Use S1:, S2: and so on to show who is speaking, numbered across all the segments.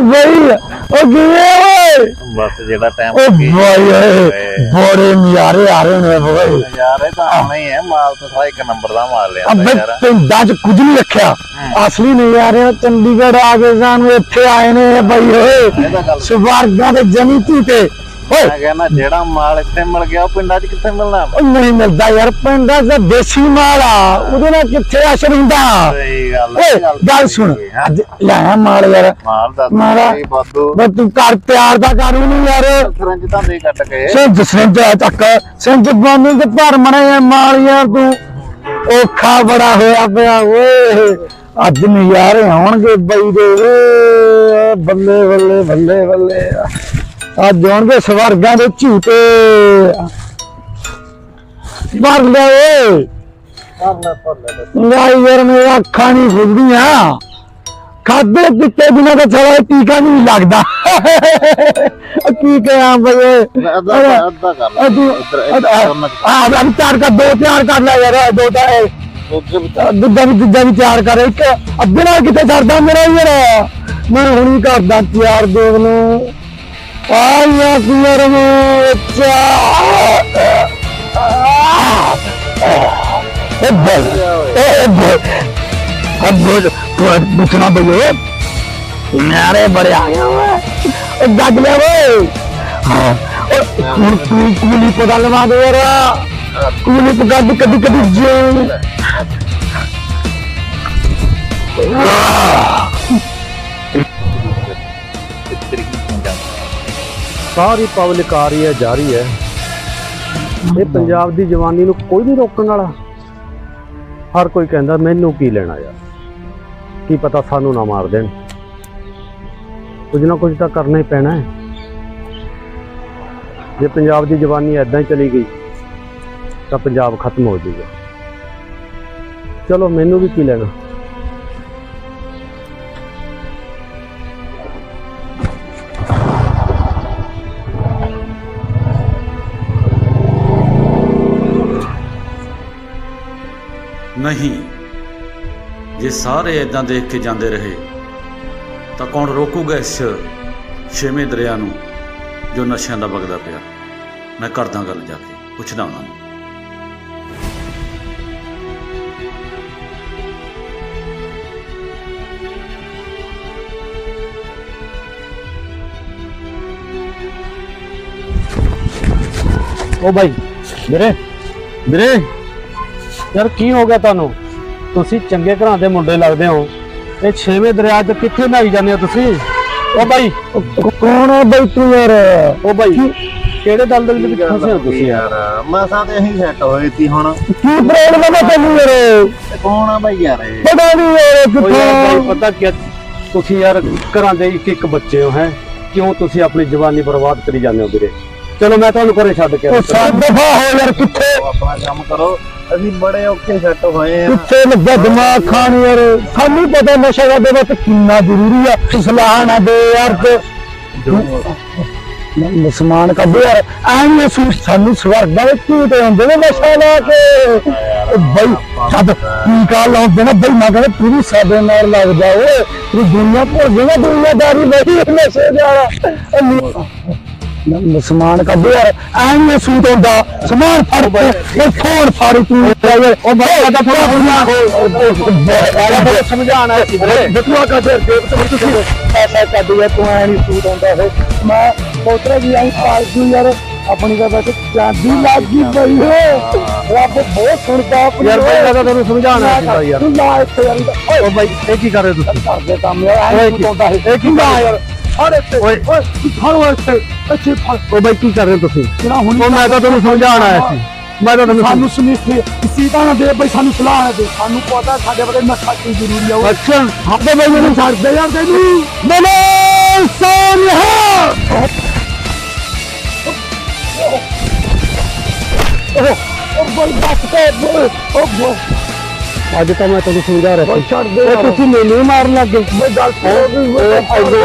S1: ਬਈ ਉਹ ਕਿਵੇਂ ਓਏ?
S2: ਬਸ ਜਿਹੜਾ ਟਾਈਮ
S1: ਉਹ ਬਾਈ ਓਏ ਬੜੇ ਨਿਆਰੇ ਆ ਰਹੇ ਨੇ ਬਈ
S2: ਯਾਰ ਇਹ ਤਾਂ ਆਉਣਾ ਹੀ ਹੈ ਮਾਲ ਤਾਂ ਸਾਰਾ ਇੱਕ ਨੰਬਰ ਦਾ ਮਾਲ ਲਿਆ
S1: ਅਬੇ
S2: ਯਾਰ।
S1: ਪਿੰਡਾਂ 'ਚ ਕੁਝ ਨਹੀਂ ਰੱਖਿਆ। ਅਸਲੀ ਨਜ਼ਾਰੇ ਚੰਡੀਗੜ੍ਹ ਆ ਕੇ ਸਾਨੂੰ ਇੱਥੇ ਆਏ ਨੇ ਬਈ ਓਏ।
S2: ਤਾਂ
S1: ਸਵਾਰਗਾਂ ਦੇ ਜਮੀ ਝੂਟੇ ਓਏ।
S2: ਮੈਂ ਕਹਿੰਦਾ ਜਿਹੜਾ ਮਾਲ ਇੱਥੇ ਮਿਲ ਗਿਆ ਉਹ ਪਿੰਡਾਂ 'ਚ ਕਿੱਥੇ ਮਿਲਣਾ?
S1: ਉਹ ਨਹੀਂ ਮਿਲਦਾ ਯਾਰ ਪਿੰਡਾਂ 'ਚ ਦੇਸੀ ਮਾਲ ਆ। ਉਹਦੇ ਨਾਲ ਕਿੱਥੇ ਅਸਰ ਹੁੰਦਾ?
S2: ਸਹੀ ਗੱਲ
S1: ਓਏ
S2: ਹੈ,
S1: ਗੱਲ ਸੁਣ।
S2: ਹੈਂ?
S1: ਅੱਜ ਲਾਇਆ ਮਾਲ ਯਾਰ।
S2: ਮਾਲ ਦਾ
S1: ਮਾਰਾ-
S2: ਸਹੀ ਬਾਦੂ
S1: ਬਸ ਤੂੰ ਕਰ ਪਿਆਰ ਦਾ ਕਰ ਉਹਨੂੰ ਯਾਰ।
S2: ਸਰੰਜ ਤਾਂ ਦੇ ਕੱਟ ਕੇ।
S1: ਸਿੰਜ ਸਿੰਜ ਚੱਕ। ਸਿੰਜ ਬਾਨੀ ਤੇ ਭਰ ਮਣੇ ਮਾਲ ਯਾਰ ਤੂੰ। ਔਖਾ ਬੜਾ ਹੋਇਆ ਪਿਆ ਓਏ। ਅੱਜ ਨਜ਼ਾਰੇ ਆਉਣਗੇ ਬਈ ਦੇ। ਓਏ ਬੱਲੇ ਬੱਲੇ ਬੱਲੇ ਬੱਲੇ। ਅੱਜ ਆਉਣਗੇ ਸਵਰਗਾਂ ਦੇ ਝੂਟੇ। ਭਰ ਲੈ ਓਏ। ਲੈ ਯਾਰ ਮੇਰਾ ਅੱਖਾਂ ਨਹੀਂ ਖੁੱਲਦੀਆਂ। ਖਾਦੇ ਪਿੱਤੇ ਬਿਨਾ ਤਾਂ ਸਾਲਾ ਟੀਕਾ ਨਹੀਂ ਲੱਗਦਾ। ਕੀ ਕਹਾਂ ਬਈ
S2: ਅੱਧਾ ਅੱਧਾ ਕਰ ਲੈ।
S1: ਆ ਆ ਆ ਚਾਰ ਕਰ ਦੋ ਚਾਰ ਕਰ ਲੈ ਯਾਰ ਦੋ ਤਾਂ ਦੂਜਾ ਵੀ ਤੀਜਾ ਵੀ ਚਾਰ ਕਰ ਇੱਕ ਅੱਧੇ ਨਾਲ ਕਿਤੇ ਸਰਦਾ ਮੇਰਾ ਯਾਰ? ਮੈਂ ਹੁਣੀ ਕਰਦਾ ਤਿਆਰ ਦੇਖ ਨੂੰ Anas Marmuca. Hebat. Hebat. अद्भुत पूछना भैया मेरे बड़े आ गया मैं जग ले वो हाँ और कूली पता लगा दो रा कूली पता भी कभी कभी जो
S3: ਸਾਰੀ ਪਬਲਿਕ ਆ ਰਹੀ ਹੈ ਜਾ ਰਹੀ ਹੈ। ਇਹ ਪੰਜਾਬ ਦੀ ਜਵਾਨੀ ਨੂੰ ਕੋਈ ਨਹੀਂ ਰੋਕਣ ਵਾਲਾ। ਹਰ ਕੋਈ ਕਹਿੰਦਾ ਮੈਨੂੰ ਕੀ ਲੈਣਾ ਯਾਰ? ਕੀ ਪਤਾ ਸਾਨੂੰ ਨਾ ਮਾਰ ਦੇਣ। ਕੁਝ ਨਾ ਕੁਝ ਤਾਂ ਕਰਨਾ ਹੀ ਪੈਣਾ ਹੈ। ਜੇ ਪੰਜਾਬ ਦੀ ਜਵਾਨੀ ਐਦਾਂ ਹੀ ਚਲੀ ਗਈ ਤਾਂ ਪੰਜਾਬ ਖਤਮ ਹੋ ਜਾਊਗਾ ਚਲੋ ਮੈਨੂੰ ਵੀ ਕੀ ਲੈਣਾ?
S4: ਨਹੀਂ। ਜੇ ਸਾਰੇ ਇਦਾਂ ਦੇਖ ਕੇ ਜਾਂਦੇ ਰਹੇ, ਤਾਂ ਕੌਣ ਰੋਕੂਗਾ ਇਸ ਛੇਵੇਂ ਦਰਿਆ ਨੂੰ ਜੋ ਨਸ਼ਿਆਂ ਦਾ ਵਗਦਾ ਪਿਆ? ਮੈਂ ਕਰਦਾ ਗੱਲ ਜਾ ਕੇ, ਪੁੱਛਦਾ ਉਹਨਾਂ ਨੂੰ।
S3: ਓ ਬਾਈ, ਵੀਰੇ ਵੀਰੇ। ਯਾਰ ਕੀ ਹੋ ਗਿਆ ਤੁਹਾਨੂੰ? ਤੁਸੀਂ ਚੰਗੇ ਘਰਾਂ ਦੇ ਮੁੰਡੇ ਲੱਗਦੇ ਹੋ। ਇਹ ਛੇਵੇਂ ਦਰਿਆ 'ਚ ਕਿੱਥੇ ਨਹਾਈ ਜਾਂਦੇ ਹੋ ਤੁਸੀਂ? ਓ ਬਾਈ।
S1: ਕੌਣ ਹੈ ਬਈ ਤੂੰ ਯਾਰ?
S3: ਓ ਬਾਈ। ਕਿਹੜੇ ਦਲਦਲ ਦੇ ਵਿੱਚ ਫਸੇ ਹੋ ਤੁਸੀਂ? ਯਾਰ?
S2: ਮਸਾਂ ਤੇ ਅਸੀਂ ਸੈੱਟ ਹੋਏ ਸੀ ਹੁਣ।
S1: ਕੀ ਪ੍ਰੋਬਲਮ ਹੈ ਤੈਨੂੰ ਯਾਰ?
S2: ਕੌਣ ਆ ਬਾਈ ਯਾਰ ਇਹ?
S1: ਪਤਾ ਨਹੀਂ ਯਾਰ ਕਿੱਥੋਂ?
S3: ਪਤਾ ਕੀ ਤੁਸੀਂ ਯਾਰ ਘਰਾਂ ਦੇ ਇੱਕ ਇੱਕ ਬੱਚੇ ਹੋ ਹੈ? ਕਿਉਂ ਤੁਸੀਂ ਆਪਣੀ ਜਵਾਨੀ ਬਰਬਾਦ ਕਰੀ ਜਾਂਦੇ ਹੋ ਵੀਰੇ? ਚਲੋ ਮੈਂ ਤੁਹਾਨੂੰ ਘਰੇ ਛੱਡ ਕੇ
S1: ਉਹ
S3: ਆਉਂਦਾ।
S1: ਸਭ ਦਫਾ ਹੋ ਯਾਰ ਕਿੱਥੇ?
S2: ਆਪਣਾ ਕੰਮ ਕਰੋ। ਅਸੀਂ ਬੜੇ ਔਖੇ ਸੈੱਟ ਹੋਏ ਆ।
S1: ਕਿੱਥੇ ਲੱਗਾ ਦਿਮਾਗ ਖਾਣ ਯਾਰ? ਸਾਨੂੰ ਪਤਾ ਨਸ਼ਾ ਦਾ ਵਿੱਚ ਕਿੰਨਾ ਜ਼ਰੂਰੀ ਆ। ਸਲਾਹ ਨਾ ਦੇ ਯਾਰ ਤੇ। ਮੁਸਲਮਾਨ ਕੱਢੋ ਯਾਰ। ਐਂ ਮਹਿਸੂਸ ਸਾਨੂੰ ਸਵਰਗ ਦਾ ਵਿੱਚ ਝੂਟੇ ਹੁੰਦੇ ਨੇ ਨਸ਼ਾ ਲਾ ਕੇ। ਬਈ ਛੱਡ ਟੀਕਾ ਲਾਉਂਦੇ ਨੇ? ਬਈ ਮੈਂ ਕਹਿੰਦਾ ਪੂਰੀ ਸਾਡੇ ਨਾਲ ਲੱਗ ਜਾ ਓਏ। ਤੂੰ ਦੁਨੀਆ ਭੁੱਲ ਜਾਏਗਾ ਦੁਨੀਆਦਾਰੀ ਬਈ ਨਸ਼ੇ ਦਾ ਮੁਸਲਮਾਨ ਕੱਢੋ ਯਾਰ ਐਂ ਮਹਿਸੂਸ ਹੁੰਦਾ। ਸਮਾਨ ਫੜ ਉਹ ਫੋਨ ਫੜ ਤੂੰ ਉਹ ਬਈ ਦਾ ਥੋੜਾ ਸਮਝਾਣਾ ਸੀ ਬਤੂਆ ਕਾ ਦੇ ਦੇ। ਤੁਸੀਂ ਐਸਾ ਕੱਢ ਯਾਰ ਤੂੰ ਐ ਨਹੀਂ ਸੂਟ ਆਉਂਦਾ ਇਹ ਮੈਂ ਪੋਤਰਾ ਜੀ ਆਈ ਯਾਰ ਆਪਣੀ ਦਾ ਬਸ ਚਾਂਦੀ ਲੱਗੀ ਪਈ ਹੋ। ਰੱਬ ਬਹੁਤ ਸੁਣਦਾ ਆਪਣੀ
S3: ਯਾਰ ਬਾਈ ਤਾਂ ਤੈਨੂੰ ਸਮਝਾਉਣਾ ਸੀ ਬਾਈ ਯਾਰ।
S1: ਤੂੰ ਲਾ ਇੱਥੇ ਯਾਰ
S3: ਓ ਬਾਈ ਇਹ ਕੀ ਕਰ ਰਹੇ ਤੁਸੀਂ?
S1: ਕਰਦੇ ਕੰਮ ਯਾਰ ਐ
S3: ਓਏ
S1: ਨਹੀਂ ਆਉਂਦਾ ਇਹ
S3: ਇਹ ਕੀ
S1: ਯਾਰ ਅਰੇ ਤੇ ਓਏ। ਓਏ ਫੜ ਓਏ ਇੱਥੇ ਇੱਥੇ ਫੜ
S3: ਓ ਬਾਈ ਕੀ ਕਰ ਰਹੇ ਹੋ ਤੁਸੀਂ?
S1: ਜਿਹੜਾ ਹੁਣ
S3: ਉਹ ਮੈਂ ਤਾਂ ਤੈਨੂੰ ਸਮਝਾਉਣ ਆਇਆ ਸੀ। ਮੈਂ ਤਾਂ ਤੈਨੂੰ
S1: ਸਾਨੂੰ ਸੁਨੀਥੇ ਕਿਸੇ ਤਾਂ ਨਾ ਦੇ ਬਈ ਸਾਨੂੰ ਸਲਾਹ ਨਾ ਦੇ। ਸਾਨੂੰ ਪਤਾ ਸਾਡੇ ਬੜੇ ਨਸ਼ਾ ਕੀ ਜ਼ਰੂਰੀ ਆ
S3: ਅੱਛਾ
S1: ਆਪੇ ਬਈ ਮੈਨੂੰ ਛੱਡ ਦੇ ਯਾਰ ਤੈਨੂੰ। ਬਲੇ ਸੋਨਿਹਾ ਉਹ ਬਈ ਬਸ ਤੇ ਉਹ ਬੋ
S3: ਅੱਜ ਤਾਂ ਮੈਂ ਤੈਨੂੰ ਸਮਝਾ ਰਿਹਾ ਸੀ।
S1: ਛੱਡ ਦੇ ਯਾਰ
S3: ਤੁਸੀਂ ਮੈਨੂੰ ਹੀ ਮਾਰਨ ਲੱਗ ਗਏ।
S1: ਬਈ ਗੱਲ
S3: ਐਡੇ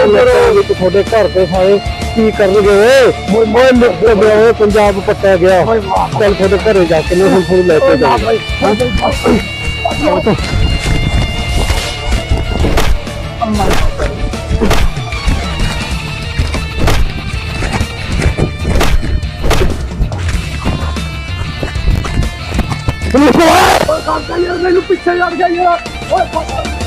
S3: ਲੋਕਾਂ ਵਿੱਚ ਤੁਹਾਡੇ ਘਰ ਦੇ ਸਾਰੇ ਕੀ ਕਰਨਗੇ ਓਏ ਓਏ ਨਿਕਲ ਗਿਆ ਓਏ ਪੰਜਾਬ ਪੱਟਿਆ ਗਿਆ। ਚੱਲ ਤੁਹਾਡੇ ਘਰੇ ਜਾ ਕੇ ਮੈਂ ਹੁਣ ਤੁਹਾਨੂੰ ਲੈ ਕੇ ਜਾਊਂਗਾ।
S5: ਓਏ ਕਾਕਾ ਯਾਰ ਮੈਨੂੰ ਪਿੱਛੇ ਛੱਡ ਗਿਆ ਯਾਰ। ਓਏ